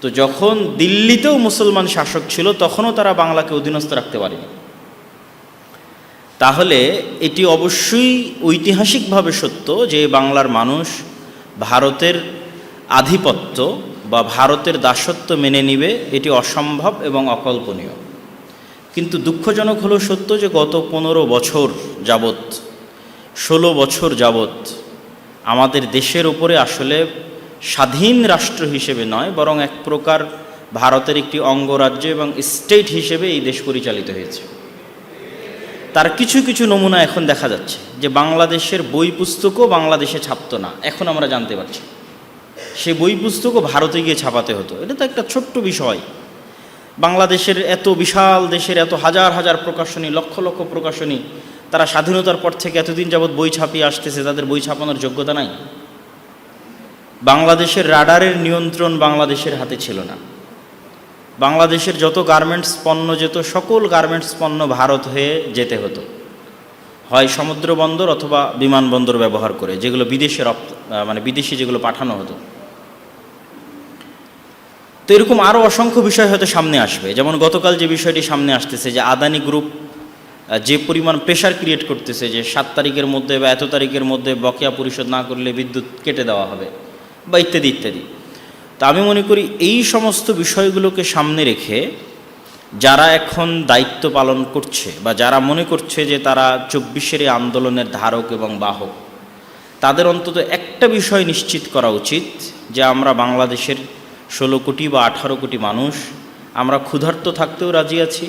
তো যখন দিল্লিতেও মুসলমান শাসক ছিল, তখনও তারা বাংলাকে অধীনস্থ রাখতে পারেনি। তাহলে এটি অবশ্যই ঐতিহাসিকভাবে সত্য যে বাংলার মানুষ ভারতের আধিপত্য বা ভারতের দাসত্ব মেনে নিবে, এটি অসম্ভব এবং অকল্পনীয়। কিন্তু দুঃখজনক হলো সত্য যে গত পনেরো বছর যাবৎ, ষোলো বছর যাবৎ আমাদের দেশের উপরে আসলে স্বাধীন রাষ্ট্র হিসেবে নয়, বরং এক প্রকার ভারতের একটি অঙ্গরাজ্য এবং স্টেট হিসেবে এই দেশ পরিচালিত হয়েছে। তার কিছু কিছু নমুনা এখন দেখা যাচ্ছে যে বাংলাদেশের বই পুস্তকও বাংলাদেশে ছাপতো না, এখন আমরা জানতে পারছি। সে বই পুস্তকও ভারতে গিয়ে ছাপাতে হতো, এটা তো একটা ছোট্ট বিষয়। বাংলাদেশের এত বিশাল দেশের এত হাজার হাজার প্রকাশনী, লক্ষ লক্ষ প্রকাশনী, তারা স্বাধীনতার পর থেকে এতদিন যাবৎ বই ছাপিয়ে আসতেছে, তাদের বই ছাপানোর যোগ্যতা নাই। বাংলাদেশের রাডারের নিয়ন্ত্রণ বাংলাদেশের হাতে ছিল না। বাংলাদেশের যত গার্মেন্টস পণ্য যেত, সকল গার্মেন্টস পণ্য ভারত হয়ে যেতে হতো। হয় সমুদ্র বন্দর অথবা বিমানবন্দর ব্যবহার করে, যেগুলো বিদেশে রপ্ত মানে বিদেশে যেগুলো পাঠানো হতো। তো এরকম আরও অসংখ্য বিষয় হয়তো সামনে আসবে। যেমন গতকাল যে বিষয়টি সামনে আসতেছে যে আদানি গ্রুপ যে পরিমাণ প্রেশার ক্রিয়েট করতেছে যে সাত তারিখের মধ্যে বা এত তারিখের মধ্যে বকেয়া পরিশোধ না করলে বিদ্যুৎ কেটে দেওয়া হবে। বা ইত্যাদি ইত্যাদি। তা আমি মনে করি এই সমস্ত বিষয়গুলোকে সামনে রেখে যারা এখন দায়িত্ব পালন করছে বা যারা মনে করছে যে তারা চব্বিশের এই আন্দোলনের ধারক এবং বাহক, তাদের অন্তত একটা বিষয় নিশ্চিত করা উচিত যে আমরা বাংলাদেশের ষোলো কোটি বা আঠারো কোটি মানুষ, আমরা ক্ষুধার্ত থাকতেও রাজি আছি,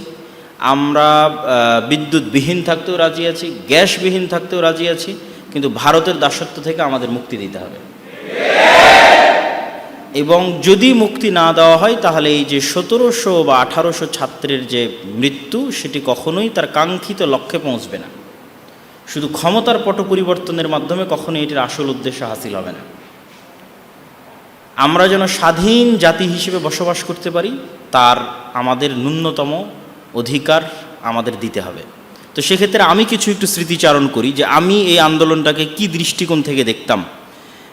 আমরা বিদ্যুৎবিহীন থাকতেও রাজি আছি, গ্যাসবিহীন থাকতেও রাজি আছি, কিন্তু ভারতের দাসত্ব থেকে আমাদের মুক্তি দিতে হবে। এবং যদি মুক্তি না দেওয়া হয়, তাহলে এই যে সতেরোশো বা আঠারোশো ছাত্রের যে মৃত্যু, সেটি কখনোই তার কাঙ্ক্ষিত লক্ষ্যে পৌঁছবে না। শুধু ক্ষমতার পট পরিবর্তনের মাধ্যমে কখনোই এটির আসল উদ্দেশ্য হাসিল হবে না। আমরা যেন স্বাধীন জাতি হিসেবে বসবাস করতে পারি, তার আমাদের ন্যূনতম অধিকার আমাদের দিতে হবে। তো সেক্ষেত্রে আমি কিছু একটু স্মৃতিচারণ করি যে আমি এই আন্দোলনটাকে কি দৃষ্টিকোণ থেকে দেখতাম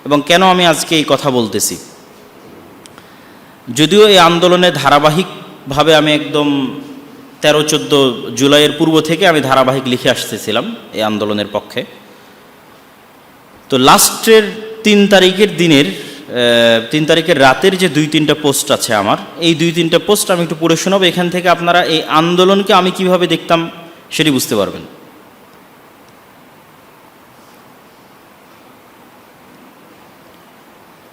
এবং কেন আমি আজকে এই কথা বলতেছি। যদিও এই আন্দোলনে ধারাবাহিকভাবে আমি একদম তেরো চোদ্দ জুলাইয়ের পূর্ব থেকে আমি ধারাবাহিক লিখে আসতেছিলাম এই আন্দোলনের পক্ষে। তো লাস্টের তিন তারিখের দিনের তিন তারিখের রাতের যে দুই তিনটা পোস্ট আছে আমার, এই দুই তিনটা পোস্ট আমি একটু পড়ে শোনাবো। এখান থেকে আপনারা এই আন্দোলনকে আমি কীভাবে দেখতাম সেটি বুঝতে পারবেন।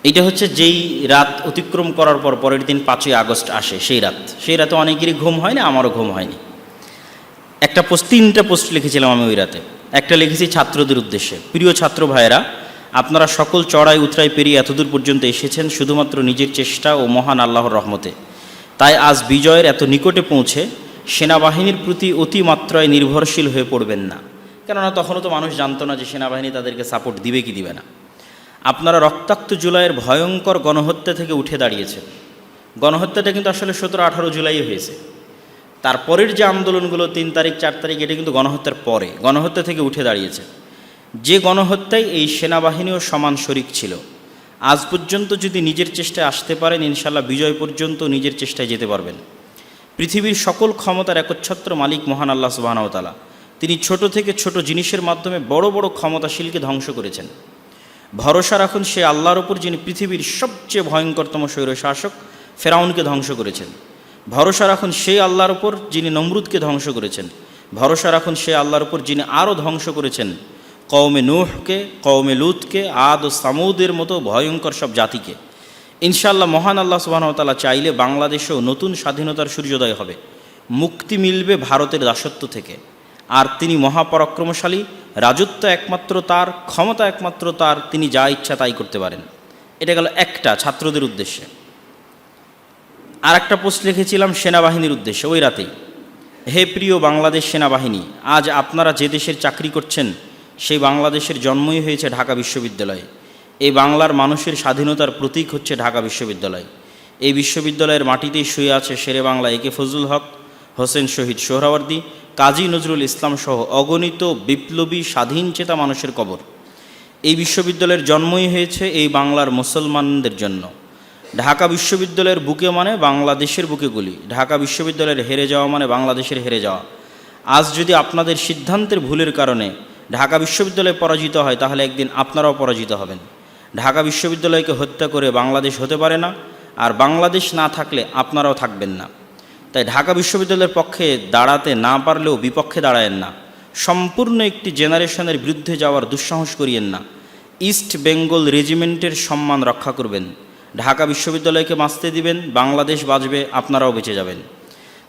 এইটা হচ্ছে যেই রাত অতিক্রম করার পর পরের দিন পাঁচই আগস্ট আসে, সেই রাত। সেই রাতে অনেকেরই ঘুম হয় না, আমারও ঘুম হয়নি। একটা পোস্ট, তিনটা পোস্ট লিখেছিলাম আমি ওই রাতে। একটা লিখেছি ছাত্রদের উদ্দেশ্যে, প্রিয় ছাত্র ভাইয়েরা, আপনারা সকল চড়াই উতরাই পেরিয়ে এতদূর পর্যন্ত এসেছেন শুধুমাত্র নিজের চেষ্টা ও মহান আল্লাহর রহমতে। তাই আজ বিজয়ের এত নিকটে পৌঁছে সেনাবাহিনীর প্রতি অতিমাত্রায় নির্ভরশীল হয়ে পড়বেন না। কেননা তখনও তো মানুষ জানতো না যে সেনাবাহিনী তাদেরকে সাপোর্ট দিবে কি দিবে না। আপনারা রক্তাক্ত জুলাইয়ের ভয়ঙ্কর গণহত্যা থেকে উঠে দাঁড়িয়েছেন গণহত্যাটা কিন্তু আসলে সতেরো, আঠারো জুলাই হয়েছে। তারপরের যে আন্দোলনগুলো তিন তারিখ, চার তারিখ, এটা কিন্তু গণহত্যার পরে, গণহত্যা থেকে উঠে দাঁড়িয়েছে। যে গণহত্যায় এই সেনাবাহিনীও সমান শরিক ছিল। আজ পর্যন্ত যদি নিজের চেষ্টায় আসতে পারেন ইনশাল্লাহ বিজয় পর্যন্ত নিজের চেষ্টায় যেতে পারবেন। পৃথিবীর সকল ক্ষমতার একচ্ছত্র মালিক মহান আল্লাহ সুবাহনতালা তিনি ছোট থেকে ছোট জিনিসের মাধ্যমে বড় বড় ক্ষমতাশীলকে ধ্বংস করেছেন। ভরসা রাখুন, সে আল্লাহর উপর যিনি পৃথিবীর সবচেয়ে ভয়ঙ্করতম স্বৈরশাসক, ফেরাউনকে ধ্বংস করেছেন। ভরসা রাখুন সেই আল্লাহর উপর যিনি নমরুদকে ধ্বংস করেছেন। ভরসা রাখুন, সে আল্লাহর উপর যিনি আরও ধ্বংস করেছেন। কৌমে নুহকে কৌমে লুতকে, আদ ও সামুদের মতো ভয়ঙ্কর সব জাতিকে। ইনশাআল্লাহ মহান আল্লাহ সুবাহতাল্লাহ চাইলে বাংলাদেশেও নতুন স্বাধীনতার সূর্যোদয় হবে। মুক্তি মিলবে ভারতের দাসত্ব থেকে। আর তিনি মহাপরাক্রমশালী রাজত্ব একমাত্র তার, ক্ষমতা একমাত্র তার, তিনি যা ইচ্ছা তাই করতে পারেন। এটা গেল একটা ছাত্রদের উদ্দেশ্যে। আর একটা পোস্ট লিখেছিলাম সেনাবাহিনীর উদ্দেশ্যে, ওই রাতেই। হে প্রিয় বাংলাদেশ সেনাবাহিনী, আজ আপনারা যে দেশের চাকরি করছেন, সেই বাংলাদেশের জন্মই হয়েছে ঢাকা বিশ্ববিদ্যালয়ে। এই বাংলার মানুষের স্বাধীনতার প্রতীক হচ্ছে ঢাকা বিশ্ববিদ্যালয়। এই বিশ্ববিদ্যালয়ের মাটিতেই শুয়ে আছে শেরে বাংলা একে ফজলুল হক। হোসেন শহীদ সোহরাওয়ার্দী, কাজী নজরুল ইসলাম সহ অগণিত বিপ্লবী স্বাধীন চেতা মানুষের কবর। এই বিশ্ববিদ্যালয়ের জন্মই হয়েছে এই বাংলার মুসলমানদের জন্য। ঢাকা বিশ্ববিদ্যালয়ের বুকে মানে বাংলাদেশের বুকে গুলি। ঢাকা বিশ্ববিদ্যালয়ের হেরে যাওয়া মানে বাংলাদেশের হেরে যাওয়া। আজ যদি আপনাদের সিদ্ধান্তের ভুলের কারণে ঢাকা বিশ্ববিদ্যালয় পরাজিত হয়, তাহলে একদিন আপনারাও পরাজিত হবেন। ঢাকা বিশ্ববিদ্যালয়কে হত্যা করে বাংলাদেশ হতে পারে না, আর বাংলাদেশ না থাকলে আপনারাও থাকবেন না। তাই ঢাকা বিশ্ববিদ্যালয়ের পক্ষে দাঁড়াতে না পারলেও বিপক্ষে দাঁড়ায়েন না। সম্পূর্ণ একটি জেনারেশনের বিরুদ্ধে যাওয়ার দুঃসাহস করিয়েন না। ইস্ট বেঙ্গল রেজিমেন্টের সম্মান রক্ষা করবেন। ঢাকা বিশ্ববিদ্যালয়কে বাঁচতে দিবেন, বাংলাদেশ বাঁচবে, আপনারাও বেঁচে যাবেন।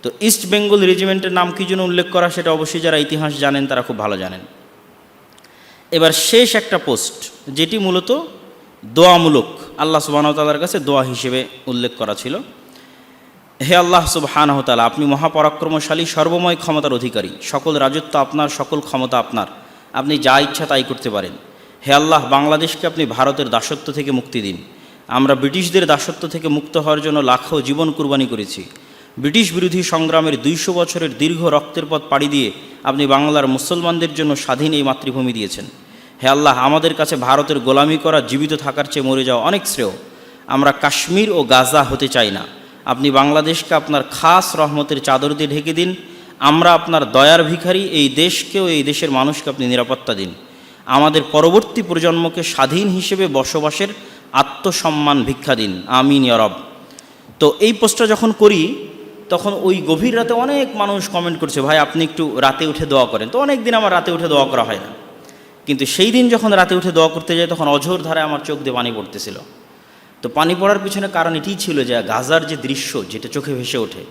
তো ইস্ট বেঙ্গল রেজিমেন্টের নাম কী জন্য উল্লেখ করা, সেটা অবশ্যই যারা ইতিহাস জানেন তারা খুব ভালো জানেন। এবার শেষ একটা পোস্ট, যেটি মূলত দোয়ামূলক, আল্লাহ সুবাহতালার কাছে দোয়া হিসেবে উল্লেখ করা ছিল। হে আল্লাহ সুবহানাহতালা আপনি মহাপরাক্রমশালী, সর্বময় ক্ষমতার অধিকারী। সকল রাজত্ব আপনার, সকল ক্ষমতা আপনার। আপনি যা ইচ্ছা তাই করতে পারেন। হে আল্লাহ, বাংলাদেশকে আপনি ভারতের দাসত্ব থেকে মুক্তি দিন। আমরা ব্রিটিশদের দাসত্ব থেকে মুক্ত হওয়ার জন্য লাখো জীবন কুরবানি করেছি। ব্রিটিশ বিরোধী সংগ্রামের দুইশো বছরের দীর্ঘ রক্তের পথ পাড়ি দিয়ে আপনি বাংলার মুসলমানদের জন্য স্বাধীন এই মাতৃভূমি দিয়েছেন। হে আল্লাহ, আমাদের কাছে ভারতের গোলামি করা, জীবিত থাকার চেয়ে মরে যাওয়া অনেক শ্রেয়। আমরা কাশ্মীর ও গাজা হতে চাই না। আপনি বাংলাদেশকে আপনার খাস রহমতের চাদর দিয়ে ঢেকে দিন। আমরা আপনার দয়ার ভিখারি, এই দেশকেও, এই দেশের মানুষকে আপনি নিরাপত্তা দিন। আমাদের পরবর্তী প্রজন্মকে স্বাধীন হিসেবে বসবাসের আত্মসম্মান ভিক্ষা দিন। আমিন ইয়রব তো এই পোস্টটা যখন করি, তখন ওই গভীর রাতে অনেক মানুষ কমেন্ট করছে, ভাই, আপনি একটু রাতে উঠে দোয়া করেন। তো অনেক দিন আমার রাতে উঠে দোয়া করা হয় না। কিন্তু সেই দিন যখন রাতে উঠে দোয়া করতে যাই, তখন অঝোর ধারে আমার চোখ দিয়ে পানি পড়তেছিল। তো পানি পড়ার পিছনে কারণ এটিই ছিল যে গাজার যে দৃশ্য যেটা চোখে ভেসে ওঠে,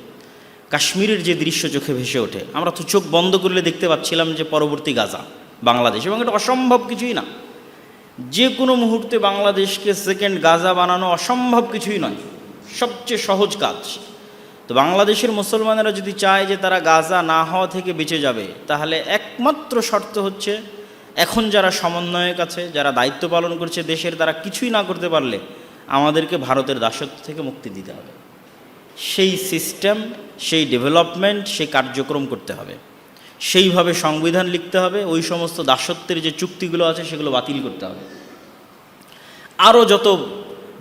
কাশ্মীরের যে দৃশ্য চোখে ভেসে ওঠে, আমরা তো চোখ বন্ধ করলে দেখতে পাচ্ছিলাম যে পরবর্তী গাজা, বাংলাদেশ, এবং এটা অসম্ভব কিছুই না। যে কোনো মুহূর্তে বাংলাদেশকে সেকেন্ড গাজা বানানো অসম্ভব কিছুই নয়, সবচেয়ে সহজ কাজ। তো বাংলাদেশের মুসলমানেরা যদি চায় যে তারা গাজা না হওয়া থেকে বেঁচে যাবে, তাহলে একমাত্র শর্ত হচ্ছে এখন যারা সমন্বয়ক আছে, যারা দায়িত্ব পালন করছে দেশের, তারা কিছুই না করতে পারলে আমাদেরকে ভারতের দাসত্ব থেকে মুক্তি দিতে হবে। সেই সিস্টেম সেই ডেভেলপমেন্ট সেই কার্যক্রম করতে হবে। সেইভাবে সংবিধান লিখতে হবে, ওই সমস্ত দাসত্বের যে চুক্তিগুলো আছে সেগুলো বাতিল করতে হবে। আরও যত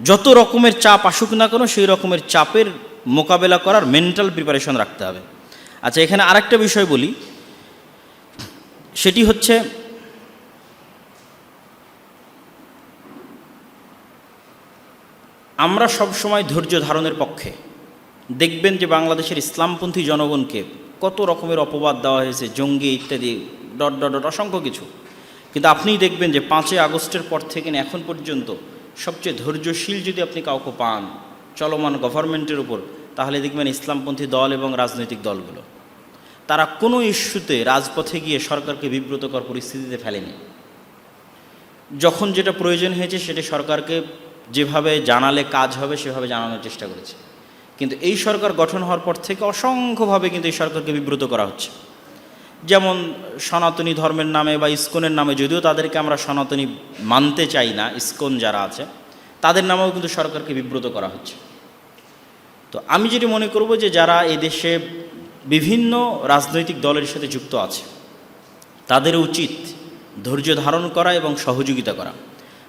যত রকমের চাপ আসুক না কেন, সেই রকমের চাপের মোকাবেলা করার মেন্টাল প্রিপারেশন রাখতে হবে। আচ্ছা এখানে আরেকটা বিষয় বলি। সেটি হচ্ছে আমরা সব সময় ধৈর্য ধারণের পক্ষে। দেখবেন যে বাংলাদেশের ইসলামপন্থী জনগণকে কত রকমের অপবাদ দেওয়া হয়েছে, জঙ্গি ইত্যাদি, ডট ডট ডট, অসংখ্য কিছু। কিন্তু আপনিই দেখবেন যে পাঁচই আগস্টের পর থেকে এখন পর্যন্ত সবচেয়ে ধৈর্যশীল যদি আপনি কাউকে পান চলমান গভর্নমেন্টের উপর, তাহলে দেখবেন ইসলামপন্থী দল এবং রাজনৈতিক দলগুলো। তারা কোনো ইস্যুতে রাজপথে গিয়ে সরকারকে বিব্রতকর পরিস্থিতিতে ফেলেনি। যখন যেটা প্রয়োজন হয়েছে সেটা সরকারকে যেভাবে জানালে কাজ হবে, সেভাবে জানানোর চেষ্টা করেছে। কিন্তু এই সরকার গঠন হওয়ার পর থেকে অসংখ্যভাবে কিন্তু এই সরকারকে বিব্রত করা হচ্ছে। যেমন সনাতনী ধর্মের নামে বা ইস্কনের নামে যদিও তাদেরকে আমরা সনাতনী মানতে চাই না, ইস্কন যারা আছে, তাদের নামেও কিন্তু সরকারকে বিব্রত করা হচ্ছে। তো আমি যেটি মনে করব যে যারা এই দেশে বিভিন্ন রাজনৈতিক দলের সাথে যুক্ত আছে, তাদের উচিত ধৈর্য ধারণ করা এবং সহযোগিতা করা।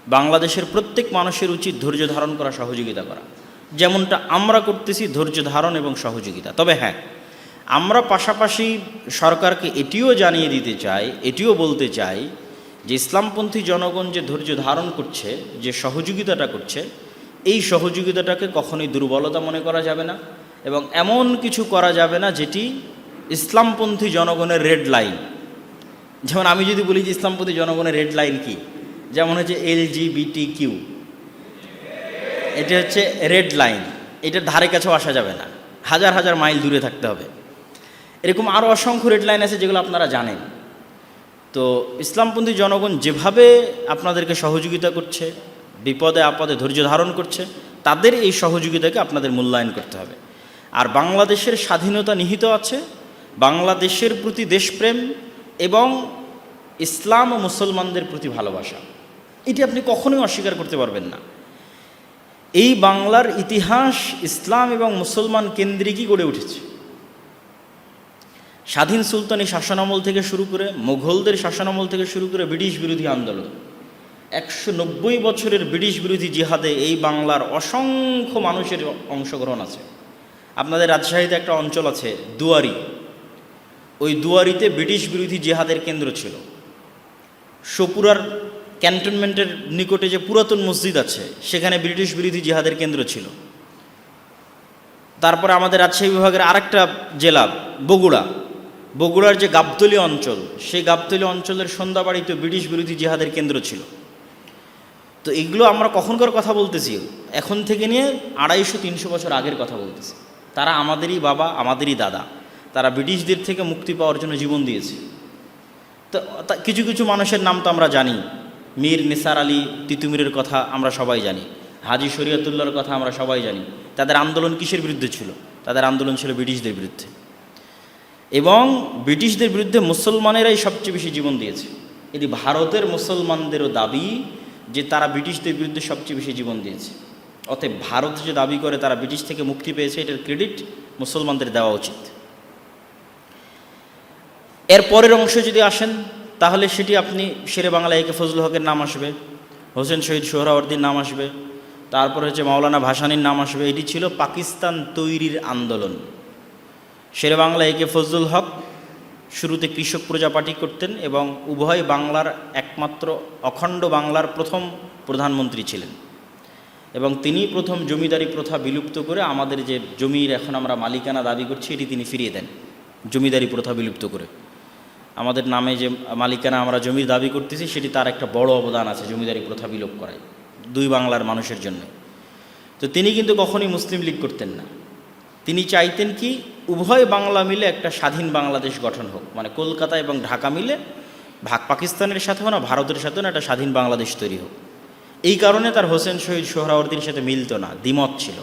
বাংলাদেশের প্রত্যেক মানুষের উচিত ধৈর্য ধারণ করা, সহযোগিতা করা। যেমনটা আমরা করতেছি, ধৈর্য ধারণ এবং সহযোগিতা। তবে হ্যাঁ আমরা পাশাপাশি সরকারকে এটিও জানিয়ে দিতে চাই, এটিও বলতে চাই যে ইসলামপন্থী জনগণ যে ধৈর্য ধারণ করছে, যে সহযোগিতাটা করছে, এই সহযোগিতাটাকে কখনোই দুর্বলতা মনে করা যাবে না এবং এমন কিছু করা যাবে না যেটি ইসলামপন্থী জনগণের রেড লাইন। যেমন আমি যদি বলি যে ইসলামপন্থী জনগণের রেড লাইন কি? যেমন হচ্ছে এল জি বিটি কিউ এটা হচ্ছে রেড লাইন। এটার ধারে কাছেও আসা যাবে না। হাজার হাজার মাইল দূরে থাকতে হবে। এরকম আরও অসংখ্য রেড লাইন আছে যেগুলো আপনারা জানেন। তো ইসলামপন্থী জনগণ যেভাবে আপনাদেরকে সহযোগিতা করছে, বিপদে আপদে ধৈর্য ধারণ করছে, তাদের এই সহযোগিতাকে আপনাদের মূল্যায়ন করতে হবে। আর বাংলাদেশের স্বাধীনতা নিহিত আছে, বাংলাদেশের প্রতি দেশপ্রেম এবং ইসলাম ও মুসলমানদের প্রতি ভালোবাসা। এটি আপনি কখনোই অস্বীকার করতে পারবেন না। এই বাংলার ইতিহাস ইসলাম এবং মুসলমান কেন্দ্রিকই গড়ে উঠেছে। স্বাধীন সুলতানি শাসনামল থেকে শুরু করে মুঘলদের শাসনামল থেকে শুরু করে ব্রিটিশ বিরোধী আন্দোলন, একশো নব্বই বছরের ব্রিটিশ বিরোধী জিহাদে এই বাংলার অসংখ্য মানুষের অংশগ্রহণ আছে। আপনাদের রাজশাহীতে একটা অঞ্চল আছে, দুয়ারি। ওই দুয়ারিতে ব্রিটিশ বিরোধী জিহাদের কেন্দ্র ছিল। সপুরার ক্যান্টনমেন্টের নিকটে যে পুরাতন মসজিদ আছে, সেখানে ব্রিটিশ বিরোধী জিহাদের কেন্দ্র ছিল। তারপরে আমাদের রাজশাহী বিভাগের আরেকটা জেলা, বগুড়া। বগুড়ার যে গাবতলী অঞ্চল, সেই গাবতলি অঞ্চলের সন্ধ্যাবাড়িতে ব্রিটিশ বিরোধী জিহাদের কেন্দ্র ছিল। তো এগুলো আমরা কখনকার কথা বলতেছি, এখন থেকে নিয়ে আড়াইশো, তিনশো বছর আগের কথা বলতেছি। তারা আমাদেরই বাবা, আমাদেরই দাদা। তারা ব্রিটিশদের থেকে মুক্তি পাওয়ার জন্য জীবন দিয়েছে। তো, তা- কিছু কিছু মানুষের নাম তো আমরা জানি। মীর নিসার আলী তিতুমিরের কথা আমরা সবাই জানি, হাজি শরিয়তুল্লাহর কথা আমরা সবাই জানি। তাদের আন্দোলন কিসের বিরুদ্ধে ছিল? তাদের আন্দোলন ছিল ব্রিটিশদের বিরুদ্ধে। এবং ব্রিটিশদের বিরুদ্ধে মুসলমানেরাই সবচেয়ে বেশি জীবন দিয়েছে। এটি ভারতের মুসলমানদেরও দাবি যে তারা ব্রিটিশদের বিরুদ্ধে সবচেয়ে বেশি জীবন দিয়েছে। অতএব ভারত যে দাবি করে তারা ব্রিটিশ থেকে মুক্তি পেয়েছে, এটার ক্রেডিট মুসলমানদের দেওয়া উচিত। এর পরের অংশ যদি আসেন তাহলে সেটি আপনি শেরে বাংলা একে ফজল হকের নাম আসবে, হোসেন শহীদ সোহরাওয়ার্দির নাম আসবে, তারপর হচ্ছে মাওলানা ভাসানির নাম আসবে। এটি ছিল পাকিস্তান তৈরির আন্দোলন। শেরে বাংলা একে ফজলুল হক শুরুতে কৃষক প্রজা পার্টি করতেন এবং উভয় বাংলার একমাত্র অখণ্ড বাংলার প্রথম প্রধানমন্ত্রী ছিলেন। এবং তিনি প্রথম জমিদারি প্রথা বিলুপ্ত করে আমাদের যে জমির এখন আমরা মালিকানা দাবি করছি, এটি তিনি ফিরিয়ে দেন, জমিদারি প্রথা বিলুপ্ত করে। আমাদের নামে যে মালিকানা আমরা জমির দাবি করতেছি, সেটি তার একটা বড় অবদান আছে জমিদারি প্রথা বিলোপ করায়, দুই বাংলার মানুষের জন্য। তো তিনি কিন্তু কখনই মুসলিম লীগ করতেন না। তিনি চাইতেন কি, উভয় বাংলা মিলে একটা স্বাধীন বাংলাদেশ গঠন হোক। মানে কলকাতা এবং ঢাকা মিলে ভাগ পাকিস্তানের সাথেও না, ভারতের সাথেও না, একটা স্বাধীন বাংলাদেশ তৈরি হোক। এই কারণে তার হোসেন শহীদ সোহরাওয়ার্দির সাথে মিলতো না, দ্বিমত ছিল।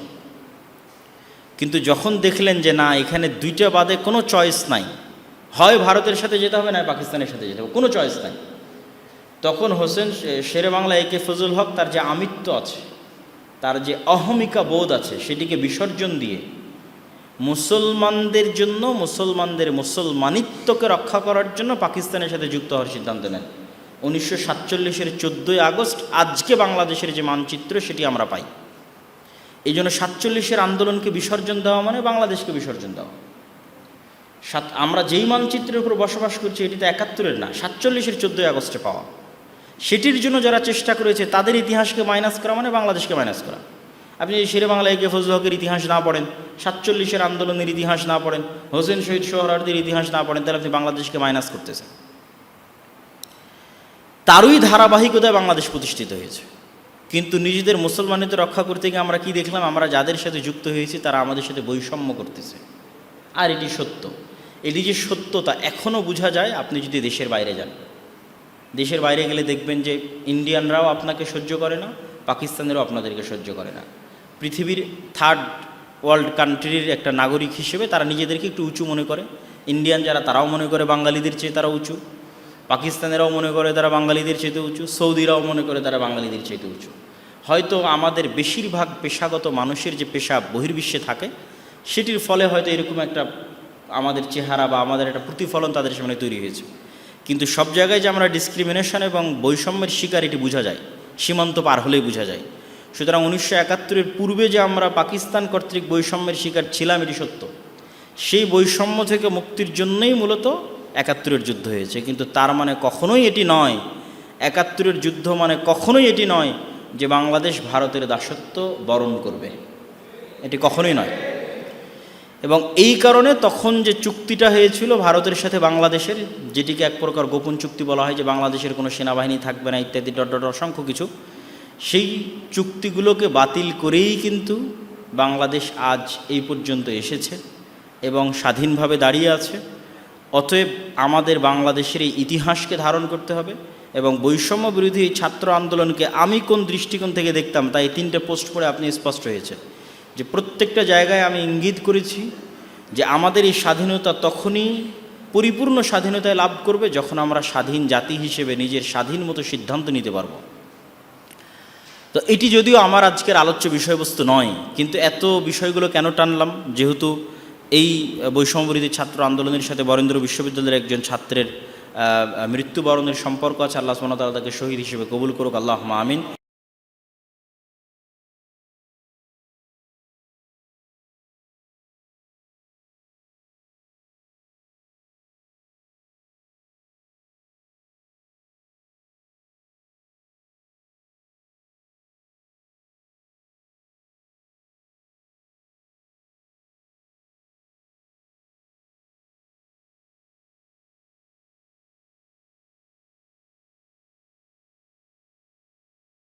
কিন্তু যখন দেখলেন যে না, এখানে দুইটা বাদে কোনো চয়েস নাই হয় ভারতের সাথে যেতে হবে না পাকিস্তানের সাথে যেতে হবে। কোনো চয়েস নাই। তখন হোসেন শেরে বাংলা একে ফজল হক তার যে আমিত্ব আছে, তার যে অহমিকা বোধ আছে, সেটিকে বিসর্জন দিয়ে মুসলমানদের জন্য, মুসলমানদের মুসলমানিত্বকে রক্ষা করার জন্য পাকিস্তানের সাথে যুক্ত হওয়ার সিদ্ধান্ত নেন। উনিশশো সাতচল্লিশের চোদ্দোই আগস্ট আজকে বাংলাদেশের যে মানচিত্র, সেটি আমরা পাই। এই জন্য সাতচল্লিশের আন্দোলনকে বিসর্জন দেওয়া মানে বাংলাদেশকে বিসর্জন দেওয়া। সাত, আমরা যেই মানচিত্রের উপর বসবাস করছি এটি তো একাত্তরের না, সাতচল্লিশের চোদ্দোই আগস্টে পাওয়া। সেটির জন্য যারা চেষ্টা করেছে, তাদের ইতিহাসকে মাইনাস করা মানে বাংলাদেশকে মাইনাস করা। আপনি যদি শেরে বাংলায় কে ফজল হকের ইতিহাস না পড়েন, সাতচল্লিশের আন্দোলনের ইতিহাস না পড়েন, হোসেন শহীদ সোহরার্দির ইতিহাস না পড়েন, তাহলে আপনি বাংলাদেশকে মাইনাস করতেছেন। তারই ধারাবাহিকতায় বাংলাদেশ প্রতিষ্ঠিত হয়েছে। কিন্তু নিজেদের মুসলমানিতে রক্ষা করতে গিয়ে আমরা কি দেখলাম? আমরা যাদের সাথে যুক্ত হয়েছি, তারা আমাদের সাথে বৈষম্য করতেছে। আর এটি সত্য। এটি যে সত্যতা, এখনও বোঝা যায় আপনি যদি দেশের বাইরে যান। দেশের বাইরে গেলে দেখবেন যে ইন্ডিয়ানরাও আপনাকে সহ্য করে না, পাকিস্তানেরও আপনাদেরকে সহ্য করে না। পৃথিবীর থার্ড ওয়ার্ল্ড কান্ট্রির একটা নাগরিক হিসেবে তারা নিজেদেরকে একটু উঁচু মনে করে। ইন্ডিয়ান যারা, তারাও মনে করে বাঙালিদের চেয়ে তারা উঁচু। পাকিস্তানেরাও মনে করে তারা বাঙালিদের চেয়ে উঁচু। সৌদিরাও মনে করে তারা বাঙালিদের চেয়ে উঁচু। হয়তো আমাদের বেশিরভাগ পেশাগত মানুষের যে পেশা বহির্বিশ্বে থাকে সেটির ফলে হয়তো এরকম একটা আমাদের চেহারা বা আমাদের একটা প্রতিফলন তাদের সামনে তৈরি হয়েছে। কিন্তু সব জায়গায় যে আমরা ডিসক্রিমিনেশন এবং বৈষম্যের শিকার এটি বোঝা যায়, সীমান্ত পার হলেই বোঝা যায়। সুতরাং উনিশশো একাত্তরের পূর্বে যে আমরা পাকিস্তান কর্তৃক বৈষম্যের শিকার ছিলাম, এটি সত্য। সেই বৈষম্য থেকে মুক্তির জন্যই মূলত একাত্তরের যুদ্ধ হয়েছে। কিন্তু তার মানে কখনোই এটি নয়, একাত্তরের যুদ্ধ মানে কখনোই এটি নয় যে বাংলাদেশ ভারতের দাসত্ব বরণ করবে। এটি কখনোই নয়। এবং এই কারণে তখন যে চুক্তিটা হয়েছিল ভারতের সাথে বাংলাদেশের, যেটিকে এক প্রকার গোপন চুক্তি বলা হয় যে বাংলাদেশের কোনো সেনাবাহিনী থাকবে না ইত্যাদি, ডট ডট অসংখ্য কিছু, সেই চুক্তিগুলোকে বাতিল করেই কিন্তু বাংলাদেশ আজ এই পর্যন্ত এসেছে এবং স্বাধীনভাবে দাঁড়িয়ে আছে। অতএব আমাদের বাংলাদেশের এই ইতিহাসকে ধারণ করতে হবে এবং বৈষম্য বিরোধী ছাত্র আন্দোলনকে আমি কোন দৃষ্টিকোণ থেকে দেখতাম তাই তিনটে পোস্ট করে আপনি স্পষ্ট হয়েছে যে প্রত্যেকটা জায়গায় আমি ইঙ্গিত করেছি যে আমাদের এই স্বাধীনতা তখনই পরিপূর্ণ স্বাধীনতায় লাভ করবে যখন আমরা স্বাধীন জাতি হিসেবে নিজের স্বাধীন মতো সিদ্ধান্ত নিতে পারব। তো এটি যদিও আমার আজকের আলোচ্য বিষয়বস্তু নয়, কিন্তু এত বিষয়গুলো কেন টানলাম? যেহেতু এই বৈষম্যবিরোধী ছাত্র আন্দোলনের সাথে বরেন্দ্র বিশ্ববিদ্যালয়ের একজন ছাত্রের মৃত্যুবরণের সম্পর্ক আছে। আল্লাহ ওয়া তাকে শহীদ হিসেবে কবুল করুক। আল্লাহ আমিন।